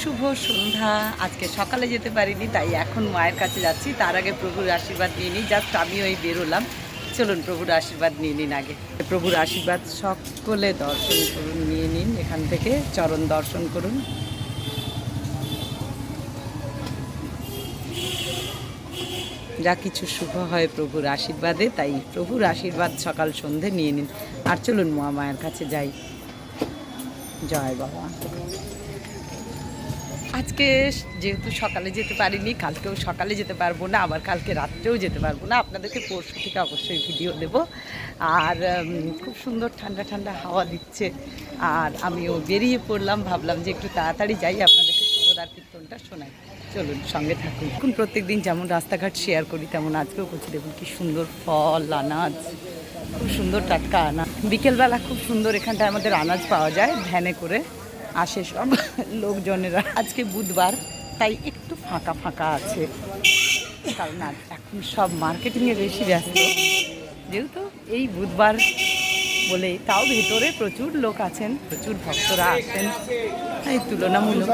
শুভ সন্ধ্যা। আজকে সকালে যেতে পারিনি, তাই এখন মায়ের কাছে যাচ্ছি। তার আগে প্রভুর আশীর্বাদ নিয়ে নিই। জাস্ট আমিও ওই বেরোলাম। চলুন, প্রভুর আশীর্বাদ নিয়ে নিন আগে। প্রভুর আশীর্বাদ সকলে দর্শন করুন, নিয়ে নিন। এখান থেকে চরণ দর্শন করুন। যা কিছু শুভ হয় প্রভুর আশীর্বাদে, তাই প্রভুর আশীর্বাদ সকাল সন্ধে নিয়ে নিন। আর চলুন, মা মায়ের কাছে যাই। জয় বাবা আজকে যেহেতু সকালে যেতে পারিনি, কালকেও সকালে যেতে পারব না, আবার কালকে রাত্রেও যেতে পারব না। আপনাদেরকে পরশু থেকে অবশ্যই ভিডিও দেব। আর খুব সুন্দর ঠান্ডা ঠান্ডা হাওয়া দিচ্ছে। আর আমিও বেরিয়ে পড়লাম, ভাবলাম যে একটু তাড়াতাড়ি যাই, আপনাদেরকে শুভদার কীর্তনটা শোনাই। চলুন, সঙ্গে থাকুন। এখন প্রত্যেক দিন যেমন রাস্তাঘাট শেয়ার করি, তেমন আজকেও করছি। দেখুন কি সুন্দর ফল, আনাজ, খুব সুন্দর টাটকা আনাজ। বিকেলবেলা খুব সুন্দর এখানটায় আমাদের আনাজ পাওয়া যায়, ভ্যানে করে। আসে সব লোকজনেরা। আজকে বুধবার, তাই একটু ফাঁকা ফাঁকা আছে। কারণ আজ এখন সব মার্কেটিংয়ে বেশি ব্যস্ত। যেহেতু এই বুধবার বলে তাও ভেতরে প্রচুর লোক আছেন, প্রচুর ভক্তরা আছেন এই তুলনামূলক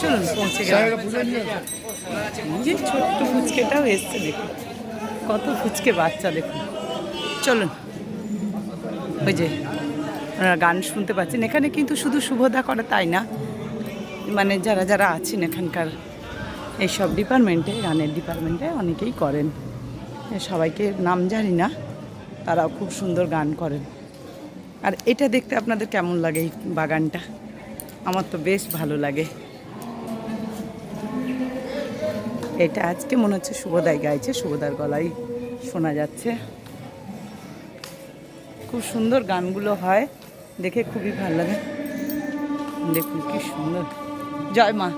চলুন, পৌঁছে গেলাম। যে ছোট্ট ফুচকেটাও এসছে দেখুন। কত ফুচকে বাচ্চা দেখুন। চলুন, ওই যে গান শুনতে পাচ্ছেন। এখানে কিন্তু শুধু শুভদা করে তাই না? মানে যারা যারা আছেন এখানকার, এইসব ডিপার্টমেন্টে, গানের ডিপার্টমেন্টে অনেকেই করেন। সবাইকে নাম জানি না, তারাও খুব সুন্দর গান করেন। আর এটা দেখতে আপনাদের কেমন লাগে এই বাগানটা? আমার তো বেশ ভালো লাগে। এটা আজকে মনে হচ্ছে শুভদাই গাইছে, শুভদার গলায় শোনা যাচ্ছে। খুব সুন্দর গানগুলো হয়। দেখে খুবই ভালো লাগে। দেখুন কি সুন্দর। জয় মা।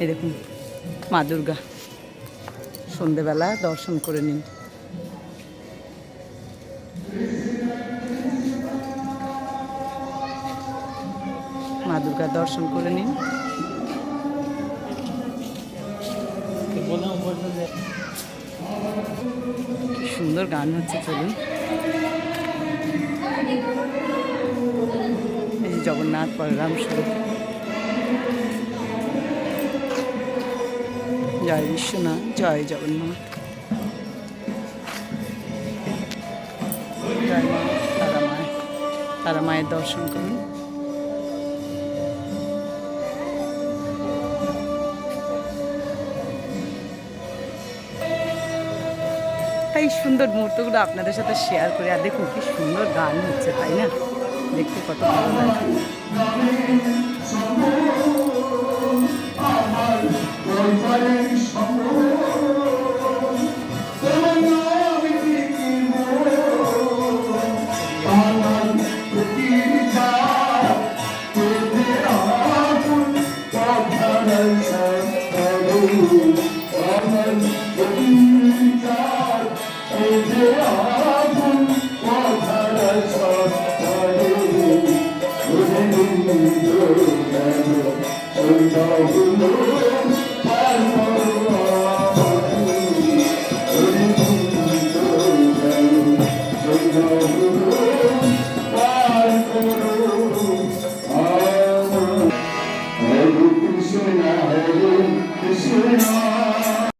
এই দেখুন, মা দুর্গা। সন্ধেবেলা দর্শন করে নিন। মা দুর্গা দর্শন করে নিন। সুন্দর গান হচ্ছে, চলুন। এই জগন্নাথ বলরাম স্বরূপ জয় বিশ্বনাথ জয় জগন্নাথ। জয় তারা তারা মায়ের দর্শন করুন। এই সুন্দর মুহূর্তগুলো আপনাদের সাথে শেয়ার করি আর দেখুন কি সুন্দর গান হচ্ছে তাই না দেখতে কত Oh, my God. Oh,